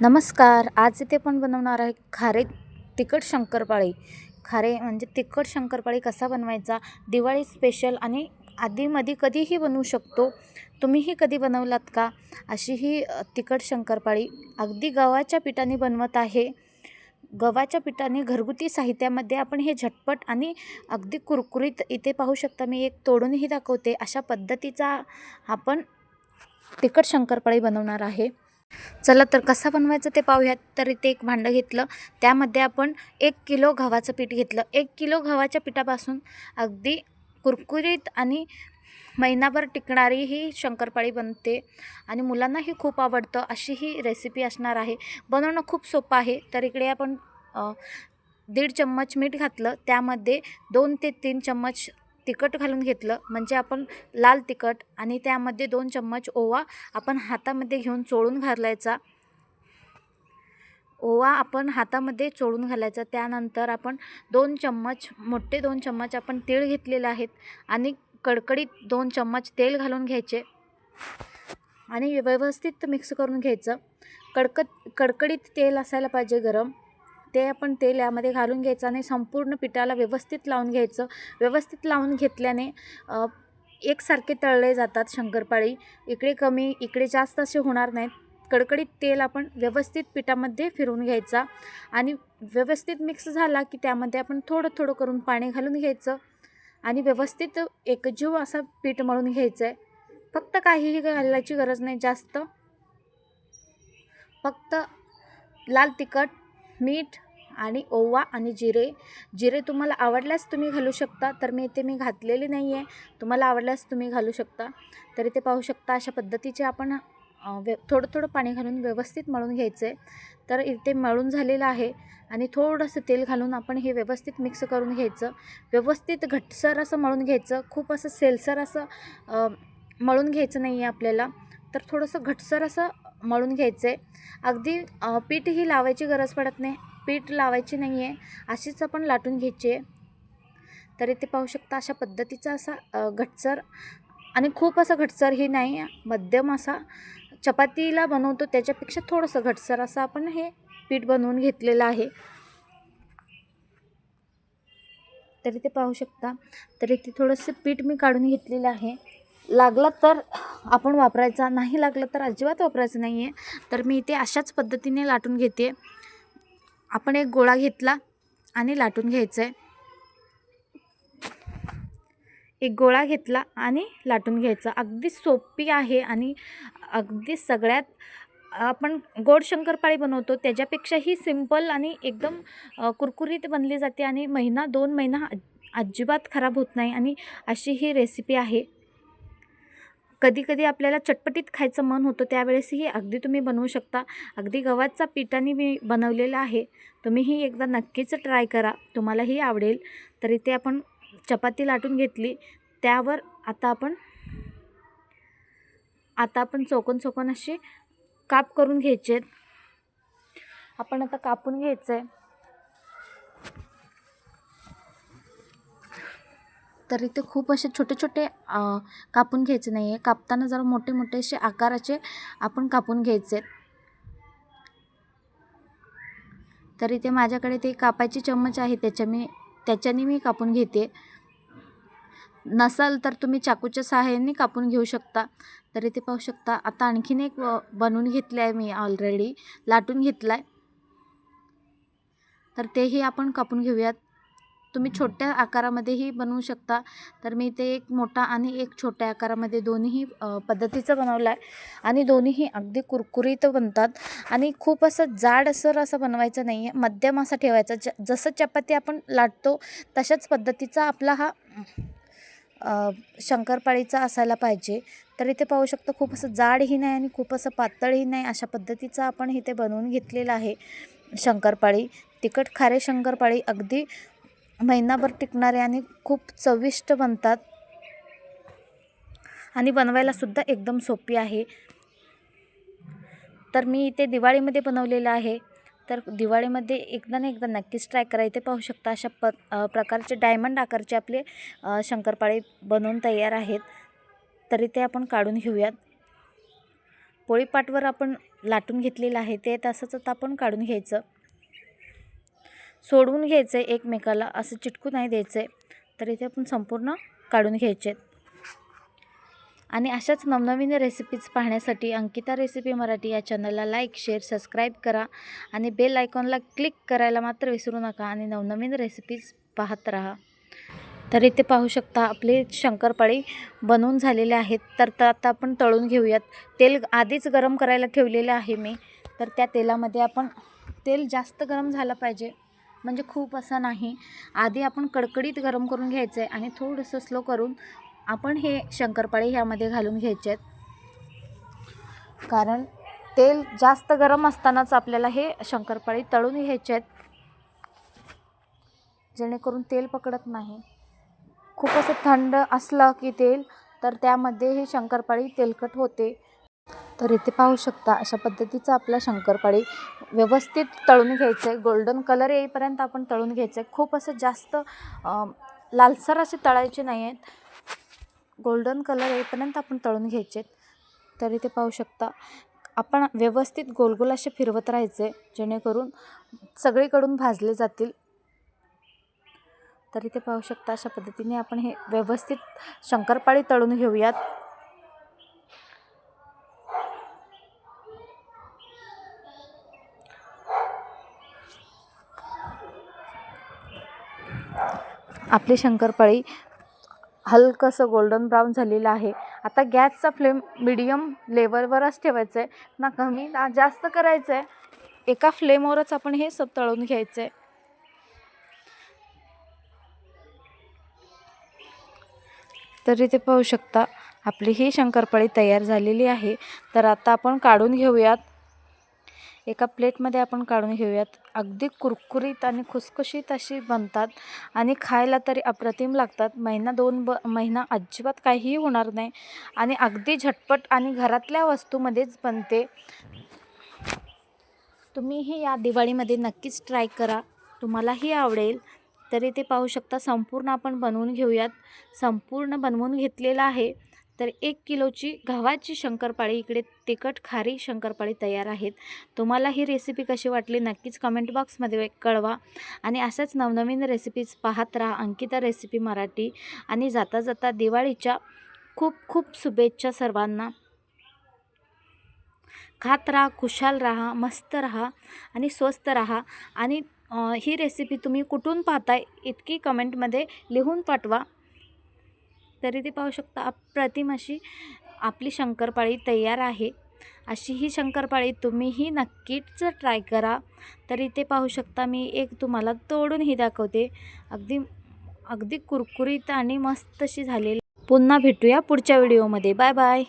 नमस्कार. आज इथे पण बनवणार आहे खारे तिखट शंकरपाळी. खारे म्हणजे तिखट शंकरपाळी कसा बनवायचा? दिवाळी स्पेशल आणि आधीमध्ये कधीही बनवू शकतो. तुम्हीही कधी बनवलात का? अशी ही तिखट शंकरपाळी अगदी गव्हाच्या पिठाने बनवत आहे. गव्हाच्या पिठाने घरगुती साहित्यामध्ये आपण हे झटपट आणि अगदी कुरकुरीत इथे पाहू शकता. मी एक तोडूनही दाखवते. अशा पद्धतीचा आपण तिखट शंकरपाळी बनवणार आहे. चला तर कसा बनवायचं ते पाहूयात. तर इथे एक भांडं घेतलं. त्यामध्ये आपण एक किलो गव्हाचं पीठ घेतलं. एक किलो गव्हाच्या पिठापासून अगदी कुरकुरीत आणि महिनाभर टिकणारी ही शंकरपाळी बनते आणि मुलांनाही खूप आवडतं. अशी ही रेसिपी असणार आहे. बनवणं खूप सोपं आहे. तर इकडे आपण दीड चम्मच मीठ घातलं. त्यामध्ये दोन ते तीन चम्मच तिखट घालून घेतलं. म्हणजे आपण लाल तिखट आणि त्यामध्ये दोन चम्मच ओवा आपण हातामध्ये घेऊन चोळून घालायचा. ओवा आपण हातामध्ये चोळून घालायचा. त्यानंतर आपण दोन चम्मच मोठे दोन चम्मच आपण तीळ घेतलेले आहेत आणि कडकडीत दोन चम्मच तेल घालून घ्यायचे आणि व्यवस्थित मिक्स करून घ्यायचं. कडकत कडकडीत तेल असायला पाहिजे गरम. ते आपण तेल यामध्ये घालून घ्यायचं आणि संपूर्ण पिठाला व्यवस्थित लावून घ्यायचं. व्यवस्थित लावून घेतल्याने एकसारखे तळले जातात शंकरपाळी. इकडे कमी इकडे जास्त असे होणार नाहीत. कडकडीत तेल आपण व्यवस्थित पिठामध्ये फिरवून घ्यायचा आणि व्यवस्थित मिक्स झाला की त्यामध्ये आपण थोडं थोडं करून पाणी घालून घ्यायचं आणि व्यवस्थित एकजीव असा पीठ मळून घ्यायचं आहे फक्त काहीही घालायची गरज नाही जास्त. फक्त लाल तिखट मीठ आणि ओवा आणि जिरे. जिरे तुम्हाला आवडल्यास तुम्ही घालू शकता तर मी इथे मी घातलेली नाही आहे तुम्हाला आवडल्यास तुम्ही घालू शकता. तर इथे पाहू शकता अशा पद्धतीचे आपण व्य थोडं थोडं पाणी घालून व्यवस्थित मळून घ्यायचं आहे तर इथे मळून झालेलं आहे आणि थोडंसं तेल घालून आपण हे व्यवस्थित मिक्स करून घ्यायचं. व्यवस्थित घटसर असं मळून घ्यायचं. खूप असं सेलसर असं मळून घ्यायचं नाही आहे आपल्याला. तर थोडंसं घटसर असं मळून घ्यायचं आहे अगदी पीठ पीठही लावायची गरज पडत नाही. पीठ लावायची नाही आहे अशीच आपण लाटून घ्यायची. आहे तर इथे पाहू शकता अशा पद्धतीचा असा घटसर. आणि खूप असा घटसरही नाही मध्यम असा चपातीला बनवतो त्याच्यापेक्षा थोडंसं घटसर असं आपण हे पीठ बनवून घेतलेलं आहे. तर इथे पाहू शकता. तर इथे थोडंसं पीठ मी काढून घेतलेलं आहे. लागला तर आपण वापरायचा नाही लागला तर अजिबात वापरायचं नाही आहे तर मी इथे अशाच पद्धतीने लाटून घेते. आपण एक गोळा घेतला आणि लाटून घ्यायचं आहे एक गोळा घेतला आणि लाटून घ्यायचा. अगदी सोपी आहे आणि अगदी सगळ्यात आपण गोड शंकरपाळी बनवतो त्याच्यापेक्षाही सिंपल आणि एकदम कुरकुरीत बनली जाते आणि महिना दोन महिना अजिबात खराब होत नाही आणि अशी ही रेसिपी आहे. कधीकधी आपल्याला चटपटीत खायचं मन होतं त्यावेळेसही अगदी तुम्ही बनवू शकता. अगदी गव्हाचा पिठाने मी बनवलेला आहे. तुम्हीही एकदा नक्कीच ट्राय करा. तुम्हालाही आवडेल. तर इथे आपण चपाती लाटून घेतली. त्यावर आता आपण आता आपण चौकन चौकन असे काप करून घ्यायचे. आहेत आपण आता कापून घ्यायचं आहे तर इथे खूप असे छोटे छोटे कापून घ्यायचे नाही आहे कापताना जरा मोठे मोठे असे आकाराचे आपण कापून घ्यायचे. तरी तर इथे माझ्याकडे ते कापायची चम्मच आहे त्याच्या मी त्याच्याने मी कापून घेते. नसाल तर तुम्ही चाकूच्या सहाय्याने कापून घेऊ शकता. तर इथे पाहू शकता. आता आणखीन एक बनवून घेतलं आहे मी ऑलरेडी लाटून घेतला आहे तर तेही आपण कापून घेऊयात. तुम्ही छोट्या आकारामध्येही बनवू शकता. तर मी ते एक मोठा आणि एक छोट्या आकारामध्ये दोन्ही अ, पद्धतीचं बनवलं आहे आणि दोन्हीही अगदी कुरकुरीत बनतात. आणि खूप असं जाडसर असं बनवायचं नाही आहे मध्यम असा ठेवायचा. ज जसं चपाती आपण लाटतो तशाच पद्धतीचा आपला हा शंकरपाळीचा असायला पाहिजे. तर इथे पाहू शकतो खूप असं जाडही नाही आणि खूप असं पातळही नाही अशा पद्धतीचं आपण इथे बनवून घेतलेलं आहे शंकरपाळी. तिखट खारे शंकरपाळी अगदी महिनाभर टिकणारे आणि खूप चविष्ट बनतात. आणि बनवायला सुद्धा एकदम सोपी आहे. तर मी इथे दिवाळीमध्ये बनवलेलं आहे. तर दिवाळीमध्ये एकदा ना एकदा नक्कीच ट्राय करा. इथे पाहू शकता अशा प प्रकारचे डायमंड आकारचे आपले शंकरपाळे बनवून तयार आहेत. तरी ते आपण काढून घेऊयात. पोळीपाटवर आपण लाटून घेतलेलं आहे. ते तसंच आता आपण काढून घ्यायचं. सोडवून घ्यायचं आहे एकमेकाला असं चिटकू नाही द्यायचं आहे तर इथे आपण संपूर्ण काढून घ्यायचे. आणि अशाच नवनवीन रेसिपीज पाहण्यासाठी अंकिता रेसिपी मराठी या चॅनलला लाईक शेअर सबस्क्राईब करा. आणि बेल आयकॉनला क्लिक करायला मात्र विसरू नका आणि नवनवीन रेसिपीज पाहत राहा. तर इथे पाहू शकता आपले शंकरपाळी बनवून झालेले आहेत. तर तर आता आपण तळून घेऊयात. तेल आधीच गरम करायला ठेवलेलं आहे मी. तर त्या तेलामध्ये आपण तेल जास्त गरम झालं पाहिजे. म्हणजे खूप असं नाही. आधी आपण कडकडीत गरम करून घ्यायचं आहे आणि थोडंसं स्लो करून आपण हे शंकरपाळी ह्यामध्ये घालून घ्यायचे. आहेत कारण तेल जास्त गरम असतानाच आपल्याला हे शंकरपाळी तळून घ्यायचे आहेत. जेणेकरून तेल पकडत नाही. खूप असं थंड असलं की तेल तर त्यामध्ये हे शंकरपाळी तेलकट होते. तर इथे पाहू शकता अशा पद्धतीचं आपला शंकरपाळी व्यवस्थित तळून घ्यायचं आहे गोल्डन कलर येईपर्यंत आपण तळून घ्यायचं आहे खूप असं जास्त लालसर असे तळायचे नाही आहेत गोल्डन कलर येईपर्यंत आपण तळून घ्यायचे आहेत तर इथे पाहू शकता आपण व्यवस्थित गोलगोल असे फिरवत राहायचे जेणेकरून सगळीकडून भाजले जातील. तर इथे पाहू शकता अशा पद्धतीने आपण हे व्यवस्थित शंकरपाळी तळून घेऊयात. आपली शंकरपाळी हलकंसं गोल्डन ब्राऊन झालेलं आहे. आता गॅसचा फ्लेम मिडियम लेवलवरच ठेवायचं आहे ना कमी ना जास्त करायचं आहे एका फ्लेमवरच आपण हे सब तळून घ्यायचं आहे तर इथे पाहू शकता आपली ही शंकरपाळी तयार झालेली आहे. तर आता आपण काढून घेऊयात. एका प्लेटमध्ये आपण काढून घेऊयात. अगदी कुरकुरीत आणि खुसखुशीत अशी बनतात आणि खायला तरी अप्रतिम लागतात. महिना दोन ब महिना अजिबात काहीही होणार नाही आणि अगदी झटपट आणि घरातल्या वस्तूमध्येच बनते. तुम्हीही या दिवाळीमध्ये नक्कीच ट्राय करा. तुम्हालाही आवडेल. तरी ते पाहू शकता संपूर्ण आपण बनवून घेऊयात. संपूर्ण बनवून घेतलेलं आहे. तर एक किलोची गव्हाची शंकरपाळी इकडे तिखट खारी शंकरपाळी तयार आहेत. तुम्हाला ही रेसिपी कशी वाटली नक्कीच कमेंट बॉक्समध्ये कळवा. आणि अशाच नवनवीन रेसिपीज पाहत राहा अंकिता रेसिपी मराठी. आणि जाता जाता दिवाळीच्या खूप खूप शुभेच्छा सर्वांना. खात राहा खुशाल राहा मस्त राहा आणि स्वस्त राहा. आणि ही रेसिपी तुम्ही कुठून पाहताय इतकी कमेंटमध्ये लिहून पाठवा. तरी ते पाहू शकता अप्रतिम अशी आपली शंकरपाळी तयार आहे. अशी ही शंकरपाळी तुम्हीही नक्कीच ट्राय करा. तर इथे पाहू शकता मी एक तुम्हाला तोडूनही दाखवते. अगदी अगदी कुरकुरीत आणि मस्त अशी झालेली. पुन्हा भेटूया पुढच्या व्हिडिओमध्ये. Bye bye.